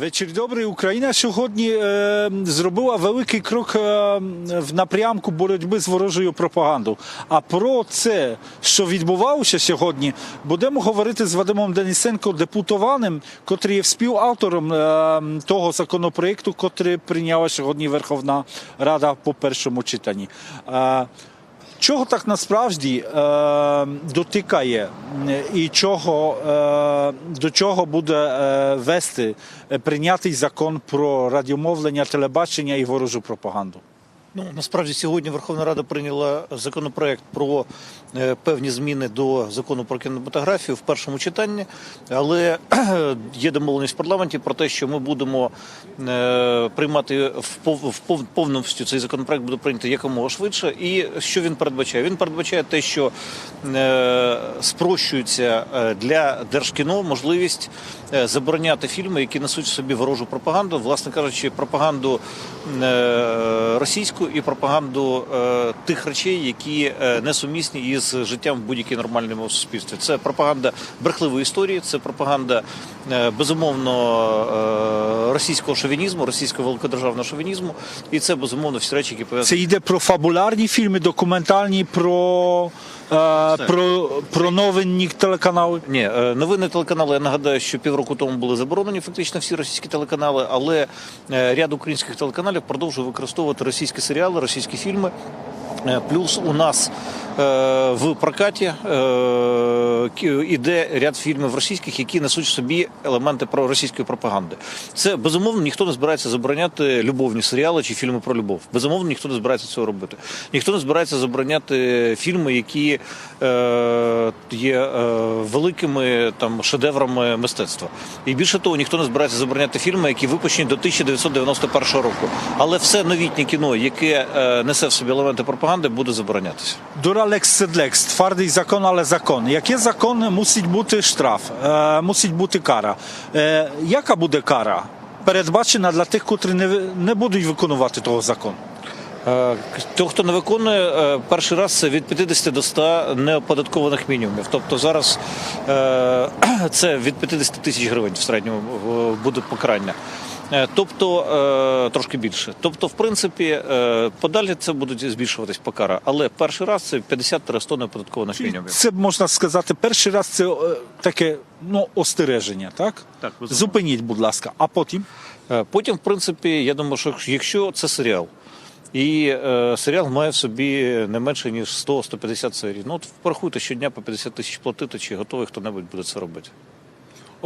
Вечір добрий. Україна сьогодні е, зробила великий крок е, в напрямку боротьби з ворожою пропагандою. А про це, що відбувалося сьогодні, будемо говорити з Вадимом Денисенко, депутованим, котрий є співавтором е, того законопроекту, котрий прийняла сьогодні Верховна Рада по першому читанні. Е, Чого так насправді е, дотикає е, і чого, е, до чого буде е, вести е, прийнятий закон про радіомовлення, телебачення і ворожу пропаганду? Ну насправді сьогодні Верховна Рада прийняла законопроект про певні зміни до закону про кінематографію в першому читанні, але є домовленість в парламенті про те, що ми будемо е, приймати в пов- повністю цей законопроект буде прийнятий якомога швидше. І що він передбачає? Він передбачає те, що е, спрощується е, для держкіно можливість е, забороняти фільми, які несуть в собі ворожу пропаганду, власне кажучи, пропаганду е, російську і пропаганду е, тих речей, які е, несумісні із життям в будь-якій нормальному суспільстві. Це пропаганда брехливої історії, це пропаганда е, безумовно е, російського шовінізму, російського великодержавного шовінізму, і це безумовно всі речі, які пов'язані. Це йде про фабулярні фільми, документальні, про, е, про, про новинні телеканали. Ні, новини телеканали. Я нагадаю, що півроку тому були заборонені фактично всі російські телеканали, але ряд українських телеканалів продовжує використовувати російські серіали, російські фільми. Е, Плюс у нас е, в прокаті е, іде ряд фільмів російських, які несуть собі елементи про російської пропаганди. Це безумовно ніхто не збирається забороняти любовні серіали чи фільми про любов. Безумовно, ніхто не збирається цього робити. Ніхто не збирається забороняти фільми, які є великими там шедеврами мистецтва. І більше того, ніхто не збирається забороняти фільми, які випущені до 1991 року. Але все новітнє кіно, яке несе в собі елементи пропаганди, буде заборонятися. Дуралекс седлекс, твардий закон, але закон. Як є закон, мусить бути штраф, е, мусить бути кара. Е, яка буде кара? Передбачена для тих, котрі не, не будуть виконувати того закону. Е, Того, хто не виконує, перший раз від 50 до 100 неоподаткованих мінімумів. Тобто зараз це від 50 тисяч гривень в середньому буде покарання. Е, Тобто е, трошки більше. Тобто, в принципі, е, подалі це будуть збільшуватись покара. Але перший раз це 50-100 неоподаткованих мінімумів. Це можна сказати, перший раз це таке ну, остереження, так? Так, безумовно. Зупиніть, будь ласка, а потім. Потім, в принципі, я думаю, що якщо це серіал, і е, серіал має в собі не менше ніж 100-150 серій. Ну от порахуйте щодня по 50 тисяч платити, чи готовий хто-небудь буде це робити.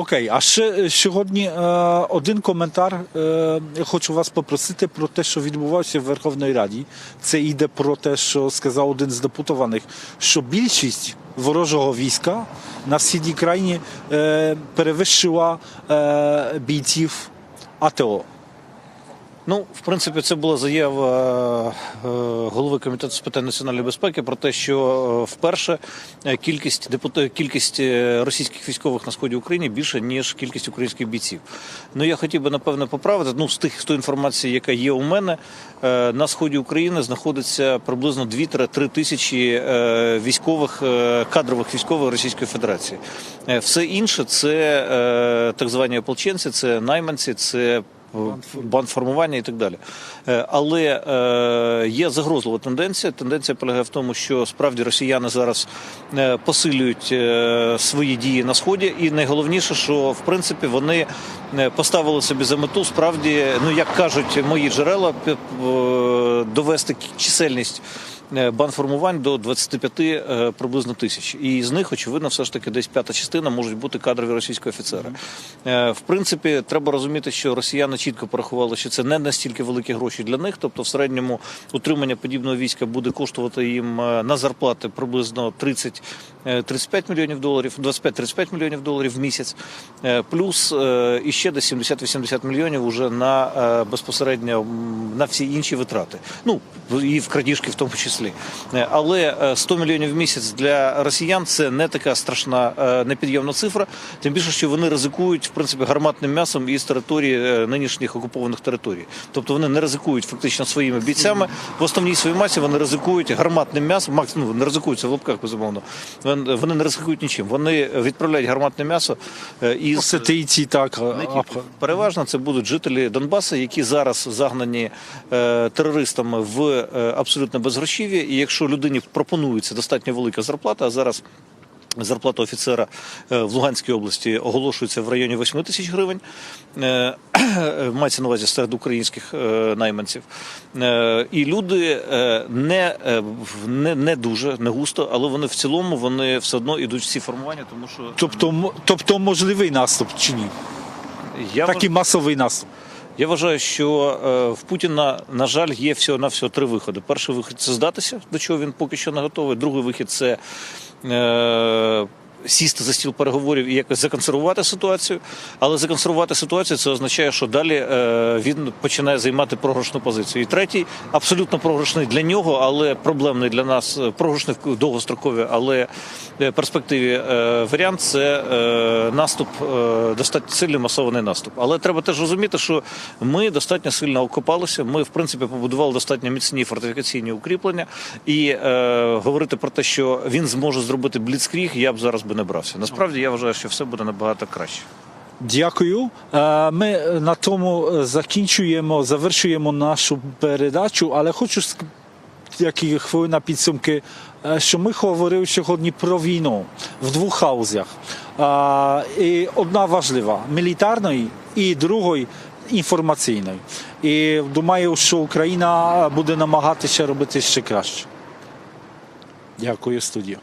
Окей, а ще е, сьогодні е, один коментар. Е, хочу вас попросити про те, що відбувалося в Верховній Раді. Це йде про те, що сказав один з депутованих, що більшість ворожого війська на східній країні перевищила бійців АТО. Ну, в принципі, це була заява е, голови комітету з питань національної безпеки про те, що е, вперше е, кількість депута... кількість російських військових на сході України більше ніж кількість українських бійців. Ну я хотів би напевно поправити. Ну з тих з тої інформації, яка є у мене, на сході України знаходиться приблизно 2-3 тисячі військових кадрових військових Російської Федерації. Все інше це так звані ополченці, це найманці, це бандформування і так далі. Е, Але е, є загрозлива тенденція. Тенденція полягає в тому, що справді росіяни зараз е, посилюють свої дії на сході, і найголовніше, що в принципі вони поставили собі за мету справді, ну як кажуть мої джерела, довести чисельність. Е, Бандформувань до 25 е, приблизно тисяч, і з них очевидно, все ж таки десь п'ята частина можуть бути кадрові російські офіцери. Е, В принципі, треба розуміти, що росіяни чітко порахували, що це не настільки великі гроші для них. Тобто, в середньому утримання подібного війська буде коштувати їм на зарплати приблизно 30 е, 35 мільйонів доларів, 25-35 мільйонів доларів в місяць, плюс іще десь 70-80 мільйонів уже на безпосередньо на всі інші витрати. Ну і в крадіжки, в тому числі. Числі. Е, Але е, 100 мільйонів в місяць для росіян це не така страшна е, непідйомна цифра. Тим більше, що вони ризикують в принципі гарматним м'ясом із території е, нинішніх окупованих територій. Тобто вони не ризикують фактично своїми бійцями. В основній своїй масі вони ризикують гарматним м'ясом. Макс, ну не ризикують це в лапках, безумовно. Вони не ризикують нічим. Вони відправляють гарматне м'ясо е, із Осетійці так. не а- Переважно це будуть жителі Донбасу, які зараз загнані е, терористами в е, абсолютно безгрошів'я. І якщо людині пропонується достатньо велика зарплата, а зараз. Зарплата офіцера е, в Луганській області оголошується в районі 8 тисяч гривень. Е, Мається на увазі серед українських е, найманців. Е, І люди е, не, е, не, не дуже, не густо, але вони в цілому вони все одно йдуть в ці формування, тому що Тобто, тобто можливий наступ чи ні? я Такий масовий наступ. Я вважаю, що е, в Путіна, на жаль, є всього на всього три виходи. Перший вихід це здатися, до чого він поки що не готовий. Другий вихід це е, сісти за стіл переговорів і якось законсервувати ситуацію. Але законсервувати ситуацію це означає, що далі е, він починає займати програшну позицію. І третій абсолютно програшний для нього, але проблемний для нас, е, програшний в довгострокові, але е, перспективі варіант це наступ, достатньо сильний масований наступ. Але треба теж розуміти, що ми достатньо сильно окопалися. Ми, в принципі, побудували достатньо міцні фортифікаційні укріплення. І говорити про те, що він зможе зробити бліцкріг, я б зараз би не брався. Насправді я вважаю, що все буде набагато краще. Дякую. Е, Ми на тому е, закінчуємо, завершуємо нашу передачу, але хочу які хвилина підсумки, е, що ми говорили сьогодні про війну в двох хаузях. Е, І одна важлива мілітарної, і другої інформаційної. І думаю, що Україна буде намагатися робити ще краще. Дякую, студія.